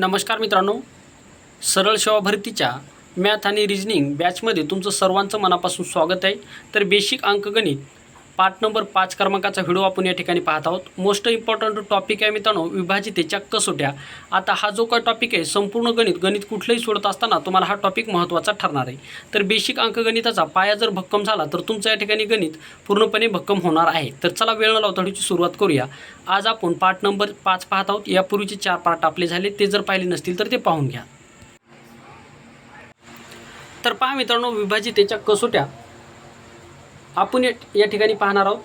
नमस्कार मित्रांनो. सरळ सेवा भरतीच्या मॅथ आणि रिजनिंग बॅचमध्ये तुमचं सर्वांचं मनापासून स्वागत आहे. तर बेसिक अंकगणित पाठ नंबर पाच क्रमांकाचा व्हिडिओ आपण या ठिकाणी पाहत आहोत. मोस्ट इम्पॉर्टंट टॉपिक आहे मित्रांनो विभाजितेच्या कसोट्या. आता हा जो काय टॉपिक आहे संपूर्ण गणित गणित कुठलंही सोडत असताना तुम्हाला हा टॉपिक महत्त्वाचा ठरणार आहे. तर बेसिक अंकगणिताचा पाया जर भक्कम झाला तर तुमचं या ठिकाणी गणित पूर्णपणे भक्कम होणार आहे. तर चला वेळ न लावता सुरुवात करूया. आज आपण पाठ नंबर पाच पाहत आहोत. यापूर्वीचे चार पाठ आपले झाले ते जर पाहिले नसतील तर ते पाहून घ्या. तर पहा मित्रांनो विभाजितेच्या कसोट्या. आपण या या ठिकाणी पाहणार आहोत.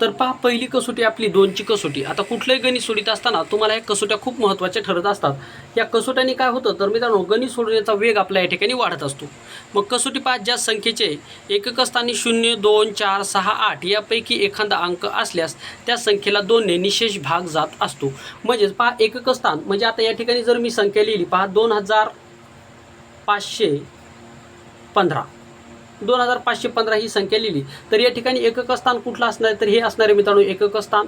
तर पहा पहिली कसोटी आपली दोनची कसोटी. आता कुठलंही गणित सोडित असताना तुम्हाला ह्या कसोट्या खूप महत्त्वाच्या ठरत असतात. या कसोट्याने काय होतं? तर मित्रांनो गणित सोडवण्याचा वेग आपला या ठिकाणी वाढत असतो. मग कसोटी पहा ज्या संख्येचे एकक स्थानी शून्य दोन चार सहा आठ यापैकी एखादा अंक असल्यास त्या संख्येला दोनने निशेष भाग जात असतो. म्हणजेच पहा एकक स्थान म्हणजे आता या ठिकाणी जर मी संख्या लिहिली पहा दोन हजार पाचशे पंधरा. दोन हजार पाचशे पंधरा ही संख्या लिहिली. तर या ठिकाणी एकक स्थान कुठलं असणार? आहे तर हे असणारे मित्रांनो एकक स्थान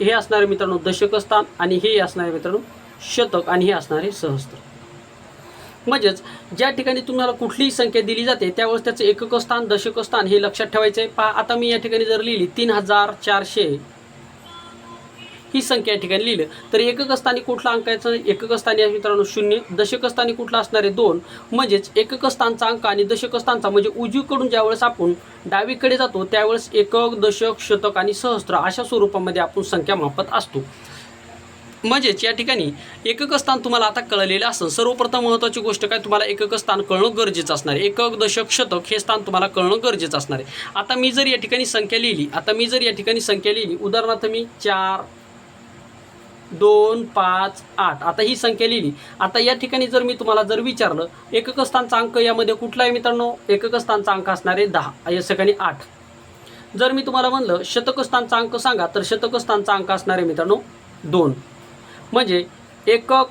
हे असणारे मित्रांनो दशक स्थान आणि हे असणारे मित्रांनो शतक आणि हे असणारे सहस्त्र. म्हणजेच ज्या ठिकाणी तुम्हाला कुठलीही संख्या दिली जाते त्यावेळेस त्याचं एकक स्थान दशक स्थान हे लक्षात ठेवायचं आहे पहा आता मी या ठिकाणी जर लिहिली तीन हजार चारशे ही संख्या या ठिकाणी लिहिलं. तर एकक स्थानी कुठला अंकायचं एकक स्थानी आहे मित्रांनो शून्य. दशक स्थानी कुठला असणार आहे दोन? म्हणजेच एकक स्थानचा अंक आणि दशक स्थानचा म्हणजे उजवीकडून ज्यावेळेस आपण डावीकडे जातो त्यावेळेस एकक दशक शतक आणि सहस्त्र अशा स्वरूपामध्ये आपण संख्या मापत असतो. म्हणजेच या ठिकाणी एकक स्थान तुम्हाला आता कळलेलं असेल सर्वप्रथम महत्त्वाची गोष्ट काय? तुम्हाला एकक स्थान कळणं गरजेचं असणार आहे. एकक दशक शतक हे स्थान तुम्हाला कळणं गरजेचं असणार आहे. आता मी जर या ठिकाणी संख्या लिहिली आता मी जर या ठिकाणी संख्या लिहिली उदाहरणार्थ मी चार दोन पाच आठ. आता ही संख्या लिहिली. आता या ठिकाणी जर मी तुम्हाला जर विचारलं एकक स्थानचा अंक यामध्ये कुठला आहे मित्रांनो? एकक स्थानचा अंक असणार आहे दहा. या ठिकाणी आठ. जर मी तुम्हाला म्हणलं शतकस्थानचा अंक सांगा तर शतकस्थानचा अंक असणार आहे मित्रांनो दोन. म्हणजे एकक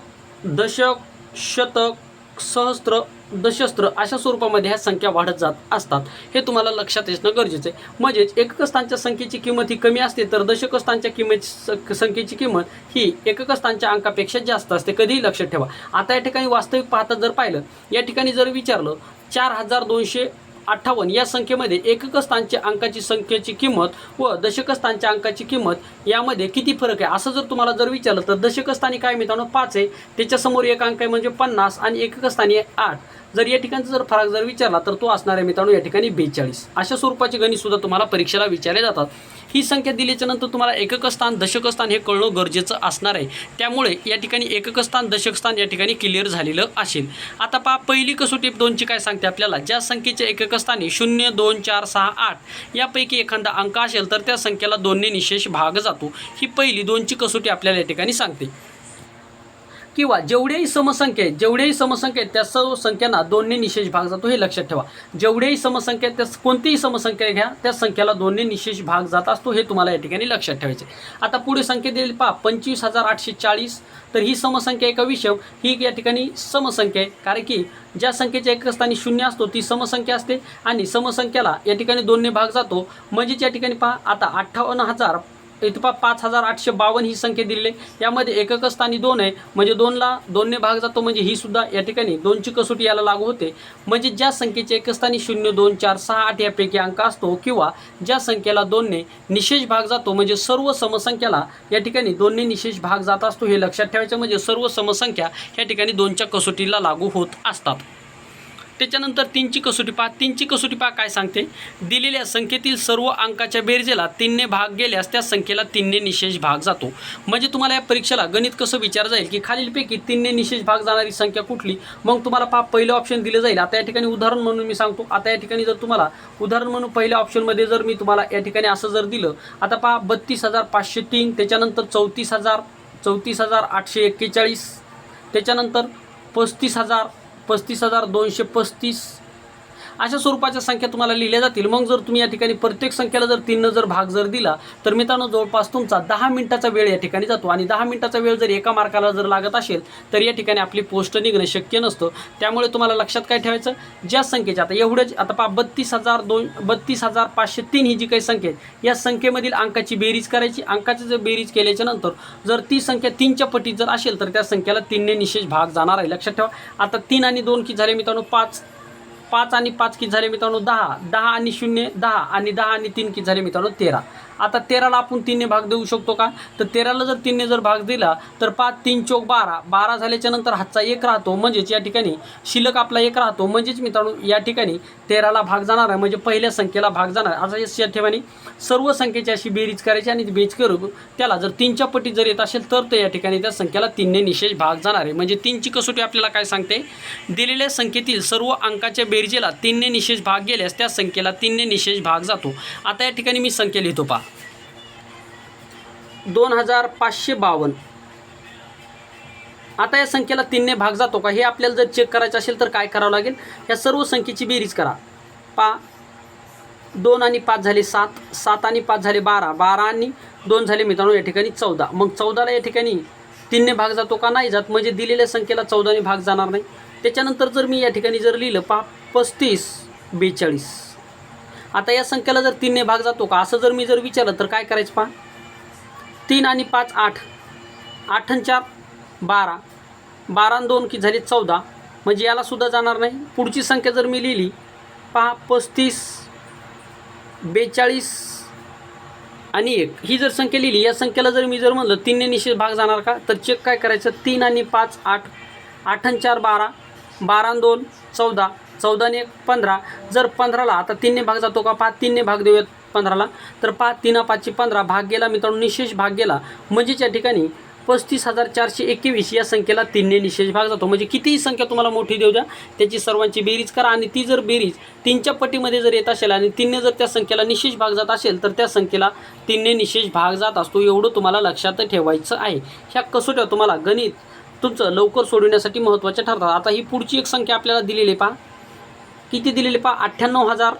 दशक शतक सहस्त्र दशस्त्र अशा स्वरूपामध्ये ह्या संख्या वाढत जात असतात. हे तुम्हाला लक्षात असणं गरजेचं आहे. म्हणजेच एककस्थांच्या संख्येची किंमत ही कमी असते तर दशकस्थांच्या किंमत संख्येची किंमत ही एककस्थांच्या अंकापेक्षा जास्त असते. कधीही लक्षात ठेवा. आता या ठिकाणी वास्तविक पाहता जर पाहिलं या ठिकाणी जर विचारलं चार हजार दोनशे अठ्ठावन्न. या संख्येमध्ये एकक स्थानच्या अंकाची संख्येची किंमत व दशक स्थानच्या अंकाची किंमत यामध्ये किती फरक आहे? असं जर तुम्हाला जर विचारलं तर दशक स्थानी काय मित्रांनो? पाच आहे. त्याच्यासमोर एक अंक आहे म्हणजे पन्नास आणि एकक स्थानी आहे आठ. जर या ठिकाणचा जर फरक जर विचारला तर तो असणार आहे मित्रांनो या ठिकाणी बेचाळीस. अशा स्वरूपाचे गणित सुद्धा तुम्हाला परीक्षेला विचारले जातात. ही संख्या दिल्याच्या नंतर तुम्हाला एकक स्थान दशक स्थान हे कळणं गरजेचं असणार आहे. त्यामुळे या ठिकाणी एकक स्थान दशक स्थान या ठिकाणी क्लिअर झालेलं असेल. आता पहा पहिली कसोटी दोनची काय सांगते आपल्याला? ज्या संख्येच्या एकक स्थानी शून्य दोन चार सहा आठ यापैकी एखादा अंक असेल तर त्या संख्येला दोनने निशेष भाग जातो. ही पहिली दोनची कसोटी आपल्याला या ठिकाणी सांगते. किंवा जेवढ्याही समसंख्या आहेत जेवढ्याही समसंख्या आहेत त्या सर्व संख्यांना दोनने निशेष भाग जातो हे लक्षात ठेवा. जेवढ्याही समसंख्या आहेत त्या कोणतीही समसंख्या घ्या त्या संख्येला दोनने निशेष भाग जात असतो हे तुम्हाला या ठिकाणी लक्षात ठेवायचे. आता पुढे संख्या दिली पहा पंचवीस हजार आठशे चाळीस. तर ही समसंख्या एका विषय ही या ठिकाणी समसंख्या आहे कारण की ज्या संख्येच्या एक स्थानी शून्य असतो ती समसंख्या असते आणि समसंख्याला या ठिकाणी दोनने भाग जातो. म्हणजेच या ठिकाणी पहा आता अठ्ठावन्न हजार इथं पा पाच हजार आठशे बावन्न ही संख्या दिलेली आहे. यामध्ये एकक स्थानी दोन आहे. म्हणजे दोनला दोनने भाग जातो म्हणजे ही सुद्धा या ठिकाणी दोनची कसोटी याला लागू होते. म्हणजे ज्या संख्येचे एकस्थानी शून्य दोन चार सहा आठ यापैकी अंक असतो किंवा ज्या संख्येला दोनने निशेष भाग जातो म्हणजे सर्व समसंख्याला या ठिकाणी दोनने निशेष भाग जात असतो हे लक्षात ठेवायचं म्हणजे सर्व समसंख्या या ठिकाणी दोनच्या कसोटीला लागू होत असतात. त्याच्यानंतर तीनची कसोटी पहा. तीनची कसोटी पहा काय सांगते. दिलेल्या संख्येतील सर्व अंकाच्या बेरजेला तीनने भाग गेल्यास त्या संख्येला तीनने निशेष भाग जातो. म्हणजे तुम्हाला या परीक्षेला गणित कसं विचार जाईल की खालीलपैकी तीनने निशेष भाग जाणारी संख्या कुठली? मग तुम्हाला पहा पहिलं ऑप्शन दिलं जाईल. आता या ठिकाणी उदाहरण म्हणून मी सांगतो. आता या ठिकाणी जर तुम्हाला उदाहरण म्हणून पहिल्या ऑप्शनमध्ये जर मी तुम्हाला या ठिकाणी असं जर दिलं आता पहा बत्तीस हजार पाचशे तीन त्याच्यानंतर चौतीस हजार चौतीस हजार आठशे एक्केचाळीस त्याच्यानंतर पस्तीस हजार पस्तीस हजार दोनशे पस्तीस अशा स्वरूपाच्या संख्या तुम्हाला लिहिल्या जातील. मग जर तुम्ही या ठिकाणी प्रत्येक संख्येला जर तीननं जर भाग जर दिला तर मित्रांनो जवळपास तुमचा दहा मिनिटाचा वेळ या ठिकाणी जातो. आणि दहा मिनिटाचा वेळ जर एका मार्काला जर लागत असेल तर या ठिकाणी आपली पोस्ट निघणं शक्य नसतं. त्यामुळे तुम्हाला लक्षात काय ठेवायचं? ज्या संख्येच्या आता एवढंच आता पा बत्तीस हजार दोन बत्तीस हजार पाचशे तीन ही जी काही संख्या आहे या संख्येमधील अंकाची बेरीज करायची. अंकाची जर बेरीज केल्याच्यानंतर जर ती संख्या तीनच्या पटीत जर असेल तर त्या संख्येला तीनने निशेष भाग जाणार आहे. लक्षात ठेवा. आता तीन आणि दोन की झाले मित्रांनो? पाच. पाच आणि पाच किती झाले मित्रांनो? दहा. दहा आणि शून्य दहा आणि दहा आणि तीन किती झाले मित्रांनो? तेरा. आता तेराला आपण तीनने भाग देऊ शकतो का? तर तेराला जर तीनने जर भाग दिला तर पाच तीन चौक बारा. बारा झाल्याच्यानंतर हातचा एक राहतो म्हणजेच या ठिकाणी शिल्लक आपला एक राहतो. म्हणजेच मित्रांनो या ठिकाणी तेराला भाग जाणार आहे. म्हणजे पहिल्या संख्येला भाग जाणार. असं या ठिकाणी सर्व संख्येची अशी बेरीज करायची आणि ती बेरीज करू. त्याला जर तीनच्या पटीत जर येत असेल तर ते या ठिकाणी त्या संख्येला तीनने निशेष भाग जाणार आहे. म्हणजे तीनची कसोटी आपल्याला काय सांगते? दिलेल्या संख्येतील सर्व अंकाच्या बेरजेला तीनने निशेष भाग गेल्यास त्या संख्येला तीनने निशेष भाग जातो. आता या ठिकाणी मी संख्या लिहितो पहा. दोन हजार पाचशे बावन्न. आता या संख्येला तीनने भाग जातो का? हे आपल्याला जर चेक करायचं असेल तर काय करावं लागेल? या सर्व संख्येची बेरीज करा. पा दोन आणि पाच झाले सात. सात आणि पाच झाले बारा. बारा आणि दोन झाले मित्रांनो या ठिकाणी चौदा. मग चौदाला या ठिकाणी तीनने भाग जातो का? नाही जात. म्हणजे दिलेल्या संख्येला चौदाने भाग जाणार नाही. त्याच्यानंतर जर मी या ठिकाणी जर लिहिलं पा पस्तीस बेचाळीस. आता या संख्येला जर तीनने भाग जातो का? असं जर मी जर विचारलं तर काय करायचं पहा? तीन आणि पाच आठ. आठ आणि चार बारा. बारा आणि दोन की झाले चौदा. म्हणजे याला सुद्धा जाणार नाही. पुढची संख्या जर मी लिहिली पहा पस्तीस बेचाळीस आणि एक. ही जर संख्या लिहिली या संख्येला जर मी जर म्हणलं तीनने निश्चित भाग जाणार का? तर चेक काय करायचं? तीन आणि पाच आठ. आठ आणि चार बारा. बारा दोन चौदा. चौदा आणि एक पंधरा. जर पंधराला आता तीनने भाग जातो का? पाच तीनने भाग देऊयात पंधराला. तर पाच तीन पाचशे पंधरा. भाग गेला मित्रांनो निशेष भाग गेला. म्हणजेच या ठिकाणी पस्तीस हजार चारशे एकवीस या संख्येला तीनने निशेष भाग जातो. म्हणजे कितीही संख्या तुम्हाला मोठी देऊ द्या त्याची सर्वांची बेरीज करा. आणि ती जर बेरीज तीनच्या पटीमध्ये जर येत असेल आणि तीनने जर त्या संख्येला निशेष भाग जात असेल तर त्या संख्येला तीनने निशेष भाग जात असतो. एवढं तुम्हाला लक्षात ठेवायचं आहे. ह्या कसोट्या तुम्हाला गणित तुमचं लवकर सोडवण्यासाठी महत्त्वाच्या ठरतात. आता ही पुढची एक संख्या आपल्याला दिलेली आहे पहा. किती दिलेली पहा? अठ्ठ्याण्णव हजार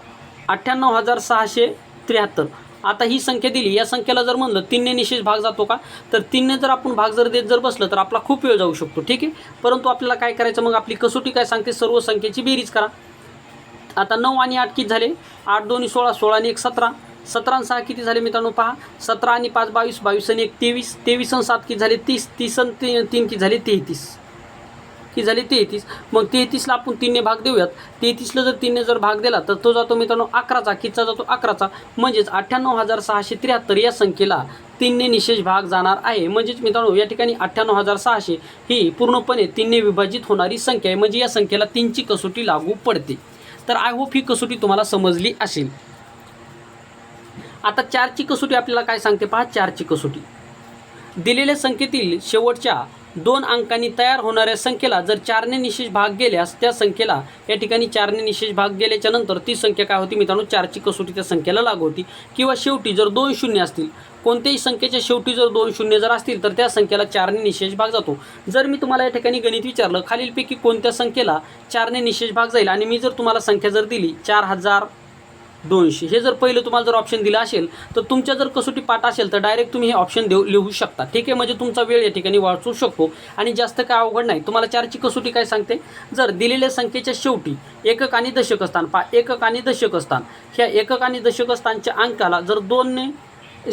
अठ्ठ्याण्णव हजार सहाशे त्र्याहत्तर. आता ही संख्या दिली. या संख्येला जर म्हणलं तीनने निशेष भाग जातो का? तर तीनने जर आपण भाग जर देत जर बसलं तर आपला खूप वेळ जाऊ शकतो. ठीक आहे? परंतु आपल्याला काय करायचं? मग आपली कसोटी काय सांगते? सर्व संख्येची बेरीज करा. आता नऊ आणि आठ किती झाले? आठ दोन्ही सोळा सोळा आणि एक सतरा. सतरा सहा किती झाले मित्रांनो? पहा. सतरा आणि पाच बावीस बावीस आणि एक तेवीस. तेवीस आणि सात किती झाले? तीस. तीस आणि तीन किती झाले? तेहतीस. ही झाली तेहतीस. मग तेहतीसला आपण तीनने भाग देऊयात. तेहतीसला जर तीनने जर भाग दिला तर तो जातो मित्रांनो अकराचा. कितचा जातो? अकराचा. म्हणजेच अठ्ठ्याण्णव हजार सहाशे त्र्याहत्तर या संख्येला तीनने निशेष भाग जाणार आहे. म्हणजेच मित्रांनो या ठिकाणी अठ्ठ्याण्णव हजार सहाशे ही पूर्णपणे तीनने विभाजित होणारी संख्या आहे. म्हणजे या संख्येला तीनची कसोटी लागू पडते. तर आय होप ही कसोटी तुम्हाला समजली असेल. आता चारची कसोटी आपल्याला काय सांगते पहा? चारची कसोटी. दिलेल्या संख्येतील शेवटच्या दोन अंकांनी तयार होणाऱ्या संख्येला जर चारने निशेष भाग गेल्यास त्या संख्येला या ठिकाणी चारने निशेष भाग गेल्याच्यानंतर ती संख्या काय होती? मित्रांनो चारची कसोटी त्या संख्येला लागू होती. किंवा शेवटी जर दोन शून्य असतील कोणत्याही संख्येच्या शेवटी जर दोन शून्य जर असतील तर त्या संख्येला चारने निशेष भाग जातो. जर मी तुम्हाला या ठिकाणी गणित विचारलं खालीलपैकी कोणत्या संख्येला चारने निशेष भाग जाईल? आणि मी जर तुम्हाला संख्या जर दिली चार हजार दोनशे. हे जर पहिलं तुम्हाला जर ऑप्शन दिलं असेल तर तुमच्या जर कसोटी पाठ असेल तर डायरेक्ट तुम्ही हे ऑप्शन देऊ लिहू शकता. ठीक आहे? म्हणजे तुमचा वेळ या ठिकाणी वाचू शकतो. आणि जास्त काय अवघड नाही. तुम्हाला चारची कसोटी काय सांगते? जर दिलेल्या संख्येच्या शेवटी एकक आणि दशक स्थान पा एकक आणि दशक स्थान. ह्या एकक आणि दशक स्थानच्या अंकाला जर दोनने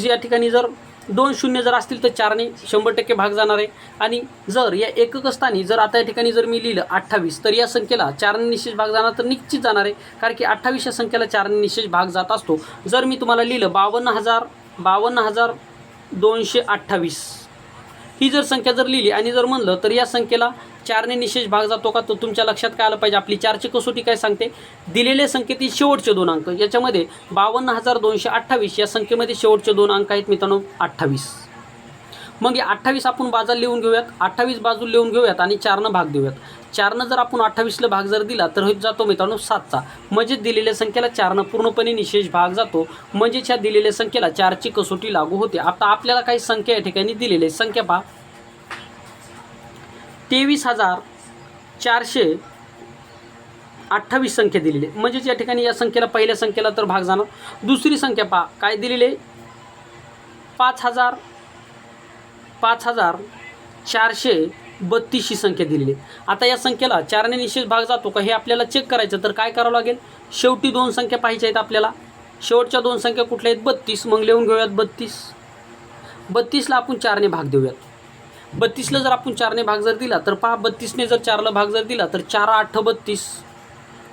या ठिकाणी जर दोन शून्य जर असतील तर चारने शंभर टक्के भाग जाणार आहे. आणि जर या एककस्थानी जर आता या ठिकाणी जर मी लिहिलं अठ्ठावीस तर या संख्येला चारने निश्चित भाग जाणार तर निश्चित जाणार आहे. कारण की अठ्ठावीस या संख्येला चारने निश्चित भाग जात असतो. जर मी तुम्हाला लिहिलं बावन्न हजार बावन्न हजार दोनशे अठ्ठावीस. ही जर संख्या जर लिहिली आणि जर म्हणलं तर या संख्येला चारने निशेष भाग जातो का? तो तुमच्या लक्षात काय आलं पाहिजे? आपली चारची कसोटी काय सांगते? दिलेले संख्येतील शेवटचे दोन अंक. याच्यामध्ये बावन्न हजार दोनशे अठ्ठावीस या संख्येमध्ये शेवटचे दोन अंक आहेत मित्रांनो अठ्ठावीस. मग या अठ्ठावीस आपण बाजार लिहून घेऊयात. अठ्ठावीस बाजूला लिहून घेऊयात आणि चारनं भाग देऊयात. चारनं जर आपण अठ्ठावीसला भाग जर दिला तर होत जातो मित्रांनो सातचा. म्हणजेच दिलेल्या संख्येला चारनं पूर्णपणे निशेष भाग जातो. म्हणजेच ह्या दिलेल्या संख्येला चारची कसोटी लागू होते. आता आपल्याला काही संख्या या ठिकाणी दिलेली आहे. संख्या पहा. तेवीस हजार चारशे अठ्ठावीस संख्या दिलेली आहे. म्हणजेच या ठिकाणी या संख्येला पहिल्या संख्येला तर भाग जाणार. दुसरी संख्या पा काय दिलेली आहे? पाच हजार पाच हजार चारशे बत्तीस ही संख्या दिलेली आहे. आता या संख्येला चारने निश्चित भाग जातो का हे आपल्याला चेक करायचं तर काय करावं लागेल? शेवटी दोन संख्या पाहिजे आहेत आपल्याला. शेवटच्या दोन संख्या कुठल्या आहेत? बत्तीस. मग लिहून घेऊयात बत्तीस. बत्तीसला आपण चारने भाग देऊयात. बत्तीसला जर आपण चारने भाग जर दिला तर पहा बत्तीसने जर चारला भाग जर दिला तर चार आठ बत्तीस.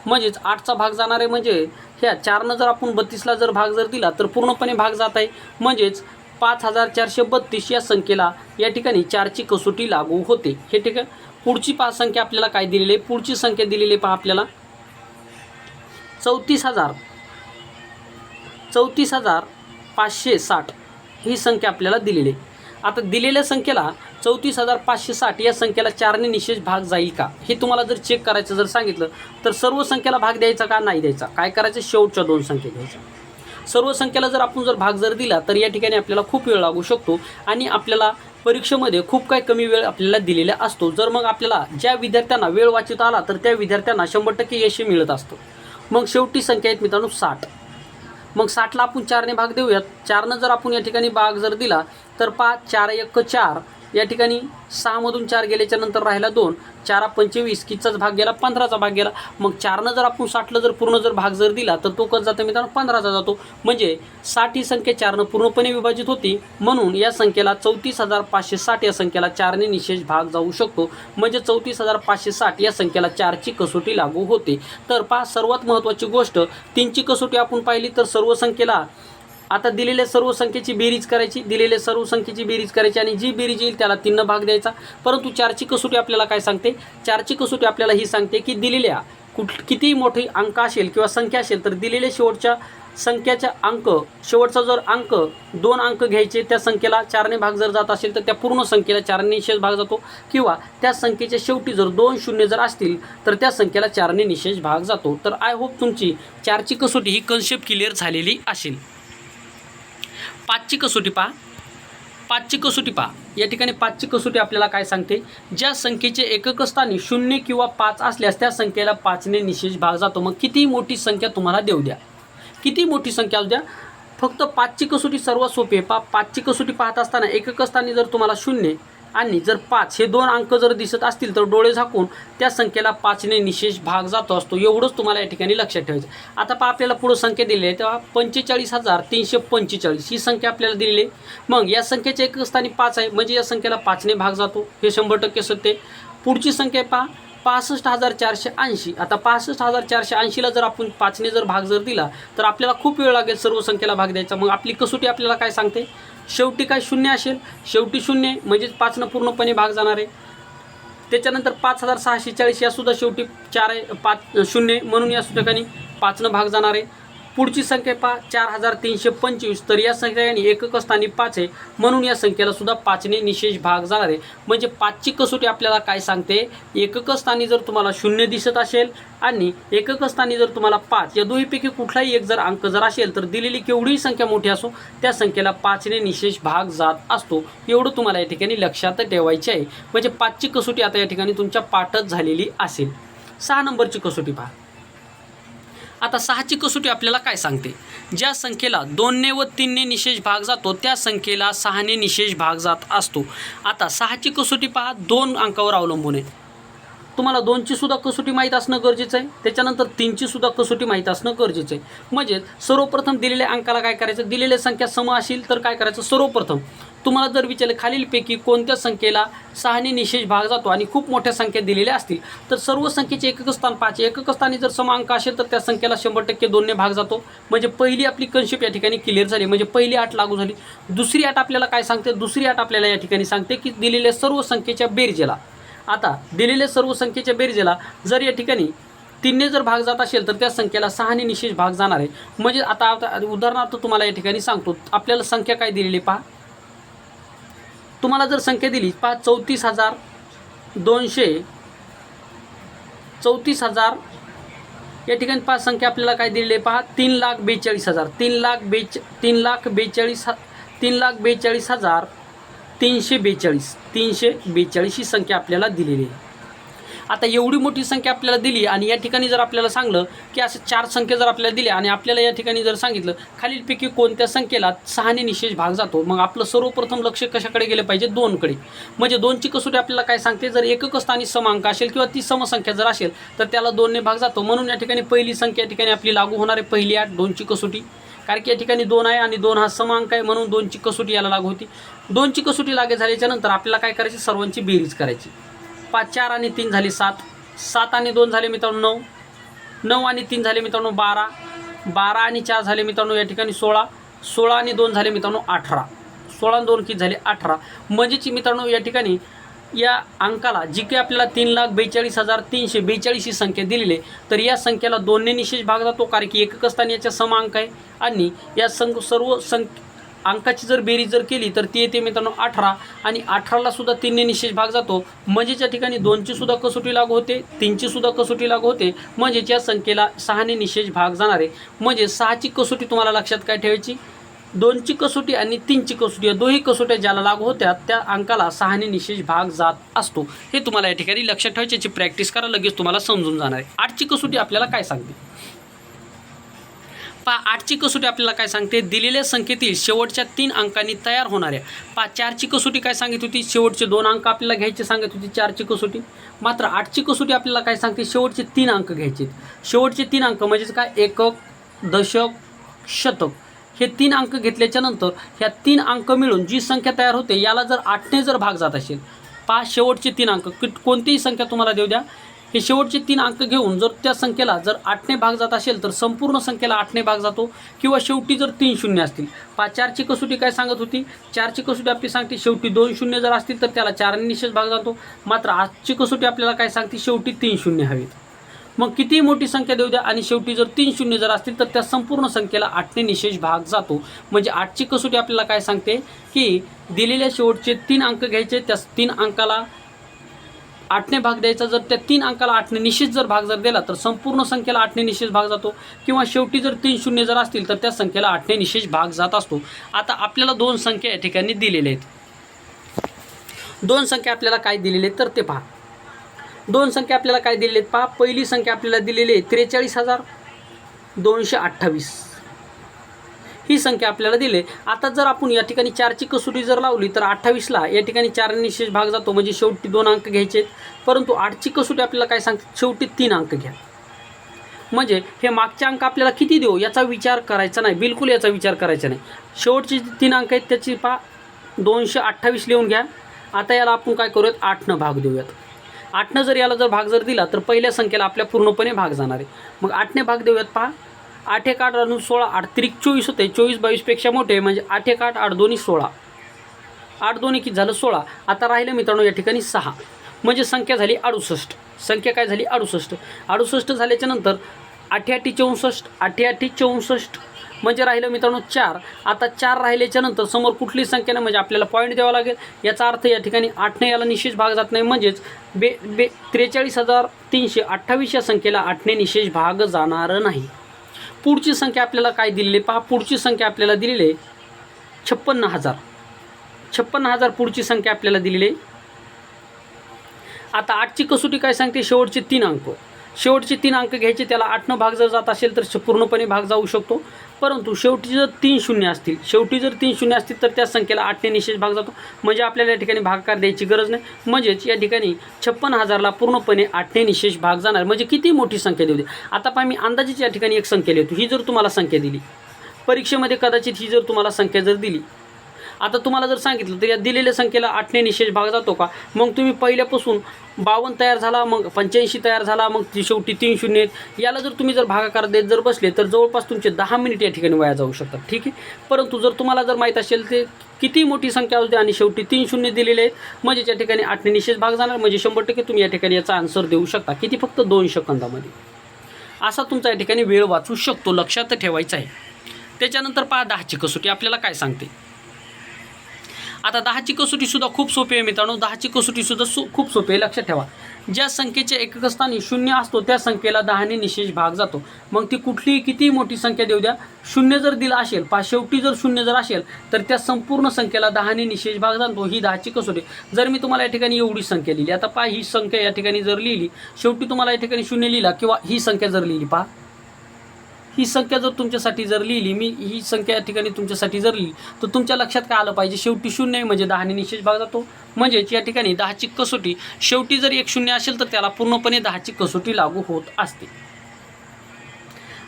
म्हणजेच आठचा भाग जाणार आहे म्हणजे ह्या चारनं जर आपण बत्तीसला जर भाग जर दिला तर पूर्णपणे भाग जात आहे. म्हणजेच पाच हजार चारशे बत्तीस या संख्येला या ठिकाणी चारची कसोटी लागू होते. हे ठीक आहे? पुढची पाच संख्या आपल्याला काय दिलेली आहे? पुढची संख्या दिलेली आहे पहा आपल्याला. चौतीस हजार चौतीस हजार पाचशे साठ ही संख्या आपल्याला दिलेली आहे. आता दिलेल्या संख्येला चौतीस हजार पाचशे साठ या संख्येला चारने निशेष भाग जाईल का? हे तुम्हाला जर चेक करायचं जर सांगितलं तर सर्व संख्येला भाग द्यायचा का नाही द्यायचा? काय करायचं? शेवटच्या दोन संख्या घ्यायच्या. सर्व संख्येला जर आपण जर भाग जर दिला तर या ठिकाणी आपल्याला खूप वेळ लागू शकतो आणि आपल्याला परीक्षेमध्ये खूप काही कमी वेळ आपल्याला दिलेला असतो. जर मग आपल्याला ज्या विद्यार्थ्यांना वेळ वाचित आला तर त्या विद्यार्थ्यांना शंभर टक्के यश मिळत असतं. मग शेवटी संख्या आहेत मित्रांनो साठ. मग साठला आपण चारने भाग देऊयात. चारनं जर आपण या ठिकाणी भाग जर दिला तर पाच चार एक चार या ठिकाणी सहामधून चार गेल्याच्यानंतर राहिला दोन. चारा पंचवीस किचाच भाग गेला पंधराचा भाग गेला. मग चारनं जर आपण साठला जर पूर्ण जर भाग जर दिला तर तो कस जातो मित्रांनो? पंधराचा जातो. म्हणजे साठ ही संख्या चारनं पूर्णपणे विभाजित होती. म्हणून या संख्येला चौतीस हजार पाचशे साठ या संख्येला चारने निशेष भाग जाऊ शकतो. म्हणजे चौतीस हजार पाचशे साठ या संख्येला चारची कसोटी लागू होते. तर पहा सर्वात महत्त्वाची गोष्ट तीनची कसोटी आपण पाहिली तर सर्व संख्येला आता दिलेल्या सर्व संख्येची बेरीज करायची दिलेल्या सर्व संख्येची बेरीज करायची आणि जी बेरीज येईल त्याला तीन भाग द्यायचा. परंतु चारची कसोटी आपल्याला काय सांगते? चारची कसोटी आपल्याला ही सांगते की दिलेल्या कुठ कितीही मोठी अंक असेल किंवा संख्या असेल तर दिलेल्या शेवटच्या संख्याचा अंक शेवटचा जर अंक दोन अंक घ्यायचे त्या संख्येला चारने भाग जर जात असेल तर त्या पूर्ण संख्येला चारने निशेष भाग जातो. किंवा त्या संख्येच्या शेवटी जर दोन शून्य जर असतील तर त्या संख्येला चारने निशेष भाग जातो. तर आय होप तुमची चारची कसोटी ही कन्सेप्ट क्लिअर झालेली असेल. पाचची कसोटी पहा. पाचची कसोटी पहा. या ठिकाणी पाचची कसोटी आपल्याला काय सांगते? ज्या संख्येचे एकक स्थानी शून्य किंवा पाच असल्यास त्या संख्येला पाचने निशेष भाग जातो. मग किती मोठी संख्या तुम्हाला देऊ द्या. किती मोठी संख्या असू द्या फक्त पाचची कसोटी सर्वात सोपी आहे. पा पाचची कसोटी पाहत असताना एकक स्थानी जर तुम्हाला शून्य आणि जर पाच हे दोन अंक जर दिसत असतील तर डोळे झाकून त्या संख्येला पाचने निशेष भाग जातो असतो. एवढंच तुम्हाला या ठिकाणी लक्षात ठेवायचं आता पहा आपल्याला पुढं संख्या दिलेली आहे. तेव्हा पंचेचाळीस हजार तीनशे पंचेचाळीस ही संख्या आपल्याला दिलेली आहे. मग या संख्येच्या एक स्थानी पाच आहे. म्हणजे या संख्येला पाचने भाग जातो. हे शंभर टक्के सत्य पुढची संख्या पहा पासष्ट हजार चारशे ऐंशी. आता पासष्ट हजार चारशे ऐंशीला जर आपण पाचने जर भाग जर दिला तर आपल्याला खूप वेळ लागेल सर्व संख्येला भाग द्यायचा. मग आपली कसोटी आपल्याला काय सांगते? शेवटी काय शून्य असेल? शेवटी शून्य म्हणजेच पाचनं पूर्णपणे भाग जाणार आहे. त्याच्यानंतर पाच हजार सहाशे चाळीस यासुद्धा शेवटी चार आहे पाच शून्य म्हणून या ठिकाणी पाचनं भाग जाणार आहे. पुढची संख्या पहा चार हजार तीनशे पंचवीस. तर या संख्येने एकक स्थानी पाच आहे. म्हणून या संख्येला सुद्धा पाचने निशेष भाग जाणार आहे. म्हणजे पाचची कसोटी आपल्याला काय सांगते? एकक स्थानी जर तुम्हाला शून्य दिसत असेल आणि एकक स्थानी जर तुम्हाला पाच या दोन्हीपैकी कुठलाही एक जर अंक जर असेल तर दिलेली केवढीही संख्या मोठी असो त्या संख्येला पाचने निशेष भाग जात असतो. एवढं तुम्हाला या ठिकाणी लक्षात ठेवायचे आहे. म्हणजे पाचची कसोटी आता या ठिकाणी तुमच्या पाठच झालेली असेल. सहा नंबरची कसोटी पहा. आता सहाची कसोटी आपल्याला काय सांगते? ज्या संख्येला दोनने व तीनने निशेष भाग जातो त्या संख्येला सहाने निशेष भाग जात असतो. आता सहाची कसोटी पहा दोन अंकावर अवलंबून आहे. तुम्हाला दोनची सुद्धा कसोटी माहीत असणं गरजेचं आहे. त्याच्यानंतर तीनची सुद्धा कसोटी माहीत असणं गरजेचं आहे. म्हणजे सर्वप्रथम दिलेल्या अंकाला काय करायचं? दिलेल्या संख्या सम असेल तर काय करायचं? सर्वप्रथम तुम्हाला जर विचारले खालीलपैकी कोणत्या संख्येला सहाने निशेष भाग जातो आणि खूप मोठ्या संख्या दिलेल्या असतील तर सर्व संख्येचे एकक स्थान पाच एकक स्थानी जर समांक असेल तर त्या संख्येला शंभर टक्के दोनने भाग जातो. म्हणजे पहिली आपली कन्सेप्ट या ठिकाणी क्लिअर झाली. म्हणजे पहिली आठ लागू झाली. दुसरी आठ आपल्याला काय सांगते? दुसरी आठ आपल्याला या ठिकाणी सांगते की दिलेल्या सर्व संख्येच्या बेरजेला. आता दिलेल्या सर्व संख्येच्या बेरजेला जर या ठिकाणी तीनने जर भाग जात असेल तर त्या संख्येला सहाने निशेष भाग जाणार आहे. म्हणजे आता आता उदाहरणार्थ तुम्हाला या ठिकाणी सांगतो. आपल्याला संख्या काय दिलेली आहे पहा. तुम्हाला जर संख्या दिली पहा चौतीस हजार दोनशे चौतीस हजार या ठिकाणी पाच संख्या आपल्याला काय दिलेली आहे पहा तीन लाख बेचाळीस हजार तीन लाख बेच तीन लाख बेचाळीस ह तीन लाख बेचाळीस हजार तीनशे बेचाळीस तीनशे बेचाळीस ही संख्या आपल्याला दिलेली आहे. आता एवढी मोठी संख्या आपल्याला दिली आणि या ठिकाणी जर आपल्याला सांगलं की असं चार संख्या जर आपल्याला दिल्या आणि आपल्याला या ठिकाणी जर सांगितलं खालीलपैकी कोणत्या संख्येला सहाने निशेष भाग जातो? मग आपलं सर्वप्रथम लक्ष कशाकडे गेलं पाहिजे? दोनकडे. म्हणजे दोनची कसोटी आपल्याला काय सांगते? जर एकक स्थानी समांक असेल किंवा ती समसंख्या जर असेल तर त्याला दोनने भाग जातो. म्हणून या ठिकाणी पहिली संख्या या ठिकाणी आपली लागू होणार आहे पहिली आठ दोनची कसोटी कारण की या ठिकाणी दोन आहे आणि दोन हा समांक आहे म्हणून दोनची कसोटी याला लागू होती. दोनची कसोटी लागे झाल्याच्यानंतर आपल्याला काय करायची? सर्वांची बेरीज करायची. पाच चार आणि तीन झाले सात. सात आणि दोन झाले मित्रांनो नऊ. नऊ आणि तीन झाले मित्रांनो बारा. बारा आणि चार झाले मित्रांनो या ठिकाणी सोळा. सोळा आणि दोन झाले मित्रांनो अठरा. सोळा आणि दोन किती झाले अठरा. म्हणजेच मित्रांनो या ठिकाणी या अंकाला जी काही आपल्याला तीन लाख बेचाळीस हजार तीनशे बेचाळीस ही संख्या दिलेली आहे तर या संख्येला दोन्ही निशेष भाग जातो कारण की एकक असताना याच्या सम अंक आहे. आणि या संघ सर्व संख अंकाची जर बेरीज जर केली तर ती येते मित्रांनो अठरा. आणि अठराला सुद्धा तीनने निशेष भाग जातो. म्हणजे या ठिकाणी दोनची सुद्धा कसोटी लागू होते तीनची सुद्धा कसोटी लागू होते. म्हणजेच या संख्येला सहाने निशेष भाग जाणार आहे. म्हणजे सहाची कसोटी तुम्हाला लक्षात काय ठेवायची? दोनची कसोटी आणि तीनची कसोटी या दोन्ही कसोट्या ज्याला लागू होत्या त्या अंकाला सहाने निशेष भाग जात असतो. हे तुम्हाला या ठिकाणी लक्षात ठेवायची प्रॅक्टिस करा लगेच तुम्हाला समजून जाणार आहे. आठची कसोटी आपल्याला काय सांगते? पा आठची कसोटी आपल्याला काय सांगते? दिलेल्या संख्येतील शेवटच्या तीन अंकांनी तयार होणाऱ्या. पा चारची कसोटी काय सांगित होती? शेवटचे दोन अंक आपल्याला घ्यायचे सांगत होती चारची कसोटी मात्र आठची कसोटी आपल्याला काय सांगते? शेवटचे तीन अंक घ्यायचे शेवटचे तीन अंक म्हणजेच काय? एकक दशक शतक. हे तीन अंक घेतल्याच्या नंतर ह्या तीन अंक मिळून जी संख्या तयार होते याला जर आठने जर भाग जात असेल पाच शेवटचे तीन अंक. कि कोणतीही संख्या तुम्हाला देऊ द्या. हे शेवटचे तीन अंक घेऊन जर त्या संख्येला जर आठने भाग जात असेल तर संपूर्ण संख्येला आठने भाग जातो किंवा शेवटी जर तीन शून्य असतील. पाच चारची कसोटी काय सांगत होती? चारची कसोटी आपली सांगते शेवटी दोन शून्य जर असतील तर त्याला चारने निशेष भाग जातो. मात्र आजची कसोटी आपल्याला काय सांगते? शेवटी तीन शून्य हवीत. मग कितीही मोठी संख्या देऊ द्या आणि शेवटी जर तीन शून्य जर असतील तर त्या संपूर्ण संख्येला आठने निशेष भाग जातो. म्हणजे आठची कसोटी आपल्याला काय सांगते? की दिलेल्या शेवटचे तीन अंक घ्यायचे. त्या तीन अंकाला आठने भाग द्यायचा जर त्या तीन अंकाला आठने निश्चित जर भाग जर दिला तर संपूर्ण संख्येला आठने निशेष भाग जातो. किंवा शेवटी जर तीन शून्य जर असतील तर त्या संख्येला आठने निशेष भाग जात असतो. आता आपल्याला दोन संख्या या ठिकाणी दिलेल्या आहेत. दोन संख्या आपल्याला काय दिलेले आहेत तर ते पहा. दोन संख्या आपल्याला काय दिलेले आहेत पहा. पहिली संख्या आपल्याला दिलेली आहे त्रेचाळीस हजार दोनशे अठ्ठावीस. ही संख्या आपल्याला दिली आता जर आपण या ठिकाणी चारची कसोटी जर लावली तर अठ्ठावीसला या ठिकाणी चार निशेष भाग जातो म्हणजे शेवटी दोन अंक घ्यायचे परंतु आठची कसोटी आपल्याला काय सांगते शेवटी तीन अंक घ्या. म्हणजे हे मागचे अंक आपल्याला किती देऊ? याचा विचार करायचा नाही. बिलकुल याचा विचार करायचा नाही. शेवटचे जे तीन अंक आहेत त्याची पा दोनशे अठ्ठावीस लिहून घ्या. आता याला आपण काय करूयात? आठनं भाग देऊयात. आठनं जर याला जर भाग जर दिला तर पहिल्या संख्येला आपल्या पूर्णपणे भाग जाणार आहे. मग आठने भाग देऊयात पहा. आठ एक आठ आणून सोळा. आठ त्रिक चोवीस होते. चोवीस बावीसपेक्षा मोठे म्हणजे आठ एक आठ आठ दोन्ही सोळा. आठ दोन्ही किती झालं? सोळा. आता राहिलं मित्रांनो या ठिकाणी सहा. म्हणजे संख्या झाली अडुसष्ट. संख्या काय झाली? अडुसष्ट. अडुसष्ट झाल्याच्यानंतर चौसष्ट अठ्याठी चौसष्ट म्हणजे राहिलं मित्रांनो चार. आता चार राहिल्याच्या नंतर समोर कुठली संख्या नाही? म्हणजे आपल्याला पॉईंट द्यावा लागेल. याचा अर्थ या ठिकाणी आठने याला निशेष भाग जात नाही. म्हणजेच बे बे त्रेचाळीस हजार तीनशे अठ्ठावीस या संख्येला आठने निशेष भाग जाणार नाही. पुढची संख्या आपल्याला काय दिलेली आहे? पहा पुढची संख्या आपल्याला दिलेली आहे छप्पन्न हजार. छप्पन्न हजार पुढची संख्या आपल्याला दिलेली आहे. आता आठची कसोटी काय सांगते? शेवटचे तीन अंक. शेवटचे तीन अंक घ्यायचे त्याला आठनं भाग जर जात असेल तर श- पूर्णपणे भाग जाऊ शकतो. परंतु शेवटी जर तीन शून्य असतील शेवटी जर तीन शून्य असतील तर त्या संख्येला आठने निशेष भाग जातो. म्हणजे आपल्याला या ठिकाणी भागाकार द्यायची गरज नाही. म्हणजेच या ठिकाणी छप्पन हजारला पूर्णपणे आठने निशेष भाग जाणार. म्हणजे किती मोठी संख्या देऊ दे. आता पहा मी अंदाजेच या ठिकाणी एक संख्या लिहितो. ही जर तुम्हाला संख्या दिली परीक्षेमध्ये कदाचित ही जर तुम्हाला संख्या जर दिली आता तुम्हाला जर सांगितलं तर या दिलेल्या संख्येला आठने निशेष भाग जातो का? मग तुम्ही पहिल्यापासून बावन्न तयार झाला मग पंच्याऐंशी तयार झाला मग ती शेवटी तीन शून्य याला जर तुम्ही जर भागाकार देत जर बसले तर जवळपास तुमचे दहा मिनिट या ठिकाणी वाया जाऊ शकतात. ठीक आहे? परंतु जर तुम्हाला जर माहीत असेल ते किती मोठी संख्या असू दे आणि शेवटी तीन शून्य दिलेले आहेत म्हणजे त्या ठिकाणी आठने निशेष भाग जाणार. म्हणजे शंभर टक्के तुम्ही या ठिकाणी याचा आन्सर देऊ शकता. किती? फक्त दोन सेकंदामध्ये. असा तुमचा या ठिकाणी वेळ वाचू शकतो. लक्षात ठेवायचा आहे. त्याच्यानंतर पहा दहाची कसोटी आपल्याला काय सांगते? आता दहाची कसोटीसुद्धा खूप सोपी आहे मित्रांनो. दहाची कसोटीसुद्धा सु खूप सोपी आहे. लक्षात ठेवा. ज्या संख्येच्या एककस्थानी शून्य असतो त्या संख्येला दहाने निशेष भाग जातो. मग ती कुठलीही कितीही मोठी संख्या देऊ द्या. शून्य जर दिला असेल पा शेवटी जर शून्य जर असेल तर त्या संपूर्ण संख्येला दहाने निशेष भाग जातो. ही दहाची कसोटी. जर मी तुम्हाला या ठिकाणी एवढी संख्या लिहिली आता पहा ही संख्या या ठिकाणी जर लिहिली शेवटी तुम्हाला या ठिकाणी शून्य लिहिला किंवा ही संख्या जर लिहिली पहा. ही संख्या जर तुमच्यासाठी जर लिहिली मी ही संख्या या ठिकाणी तुमच्यासाठी जर लिहिली तर तुमच्या लक्षात काय आलं पाहिजे? शेवटी शून्य आहे म्हणजे दहाने निशेष भाग जातो. म्हणजेच या ठिकाणी दहाची कसोटी शेवटी जर एक शून्य असेल तर त्याला पूर्णपणे दहाची कसोटी लागू होत असते.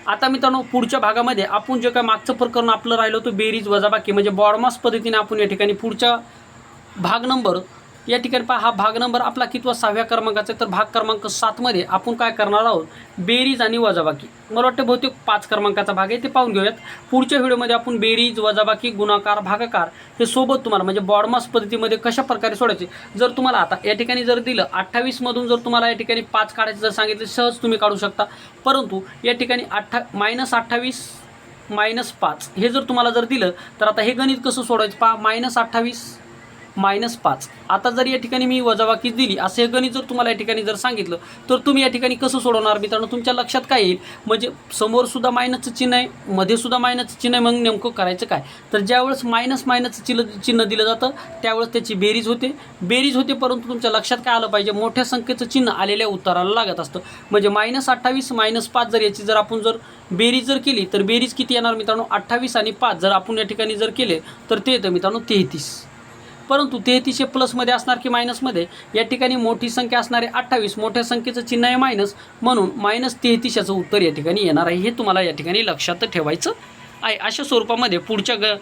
आता मित्रांनो पुढच्या भागामध्ये आपण जे काय मागचं प्रकरण आपलं राहिलं होतं बेरीज वजाबाकी म्हणजे बॉडमास पद्धतीने आपण या ठिकाणी पुढच्या भाग नंबर या ठिकाणी पहा हा भाग नंबर आपला कितवा सहाव्या क्रमांकाचा आहे. तर भाग क्रमांक सातमध्ये आपण काय करणार आहोत? बेरीज आणि वजाबाकी. मला वाटतं बहुतेक पाच क्रमांकाचा भाग आहे ते पाहून घेऊयात. पुढच्या व्हिडिओमध्ये आपण बेरीज वजाबाकी गुणाकार भागाकार हे सोबत तुम्हाला म्हणजे बॉडमास पद्धतीमध्ये कशा प्रकारे सोडायचे? जर तुम्हाला आता या ठिकाणी जर दिलं अठ्ठावीसमधून जर तुम्हाला या ठिकाणी पाच काढायचं जर सांगितलं सहज तुम्ही काढू शकता. परंतु या ठिकाणी अठ्ठा मायनस अठ्ठावीस मायनस पाच हे जर तुम्हाला जर दिलं तर आता हे गणित कसं सोडायचं? पहा मायनस अठ्ठावीस मायनस पाच. आता जर या ठिकाणी मी वजाबाकीच दिली असं हे गणित जर तुम्हाला या ठिकाणी जर सांगितलं तर तुम्ही या ठिकाणी कसं सोडवणार मित्रांनो? तुमच्या लक्षात काय येईल? म्हणजे समोरसुद्धा मायनसचं चिन्ह आहे मध्येसुद्धा मायनसचं चिन्ह आहे मग नेमकं करायचं काय? तर ज्यावेळेस मायनस मायनसचं चिन्ह चिन्ह दिलं जातं त्यावेळेस त्याची बेरीज होते. बेरीज होते परंतु तुमच्या लक्षात काय आलं पाहिजे? मोठ्या संख्येचं चिन्ह आलेल्या उत्तराला लागत असतं. म्हणजे मायनस अठ्ठावीस मायनस पाच जर याची जर आपण जर बेरीज जर केली तर बेरीज किती येणार मित्रांनो? अठ्ठावीस आणि पाच जर आपण या ठिकाणी जर केले तर ते येतं मित्रांनो तेहतीस. परंतु तेहतीसशे प्लसमध्ये असणार की मायनसमध्ये या ठिकाणी मोठी संख्या असणारे अठ्ठावीस मोठ्या संख्येचं चिन्ह आहे मायनस म्हणून मायनस तेहतीसशाचं उत्तर या ठिकाणी येणार आहे. हे तुम्हाला या ठिकाणी लक्षात ठेवायचं आहे अशा स्वरूपामध्ये पुढच्या ग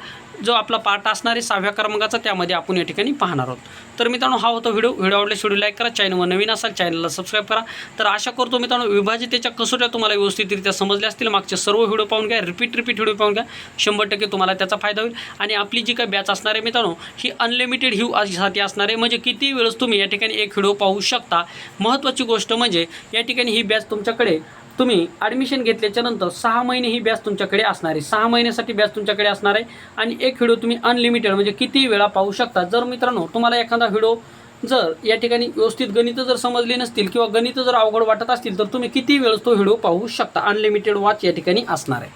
जो आपला पार्ट असणार आहे सहाव्या क्रमांकाचा त्यामध्ये आपण या ठिकाणी पाहणार आहोत. तर मित्रांनो हा होता व्हिडिओ. व्हिडिओ आवडल्यास व्हिडिओ लाईक करा चॅनलवर नवीन असाल चॅनलला सबस्क्राईब करा. तर आशा करतो मित्रांनो विभाजितेच्या कसोट्या तुम्हाला व्यवस्थितरित्या समजल्या असतील. मागचे सर्व व्हिडिओ पाहून घ्या रिपीट रिपीट व्हिडिओ पाहून घ्या. शंभर टक्के तुम्हाला त्याचा फायदा होईल. आणि आपली जी काय बॅच असणार आहे मित्रांनो ही अनलिमिटेड ह्यू साठी असणार आहे. म्हणजे किती वेळेस तुम्ही या ठिकाणी एक व्हिडिओ पाहू शकता? महत्त्वाची गोष्ट म्हणजे या ठिकाणी ही बॅच तुमच्याकडे तुम्ही ॲडमिशन घेतल्याच्या नंतर सहा महिने ही बॅच तुमच्याकडे असणार आहे. सहा महिन्यासाठी बॅच तुमच्याकडे असणार आहे. आणि एक व्हिडिओ तुम्ही अनलिमिटेड म्हणजे किती वेळा पाहू शकता. जर मित्रांनो तुम्हाला एखादा व्हिडिओ जर या ठिकाणी व्यवस्थित गणितं जर समजली नसतील किंवा गणितं जर अवघड वाटत असतील तर तुम्ही किती वेळेस तो व्हिडिओ पाहू शकता. अनलिमिटेड वॉच या ठिकाणी असणार आहे.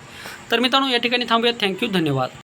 तर मित्रांनो या ठिकाणी थांबूयात. थँक्यू धन्यवाद.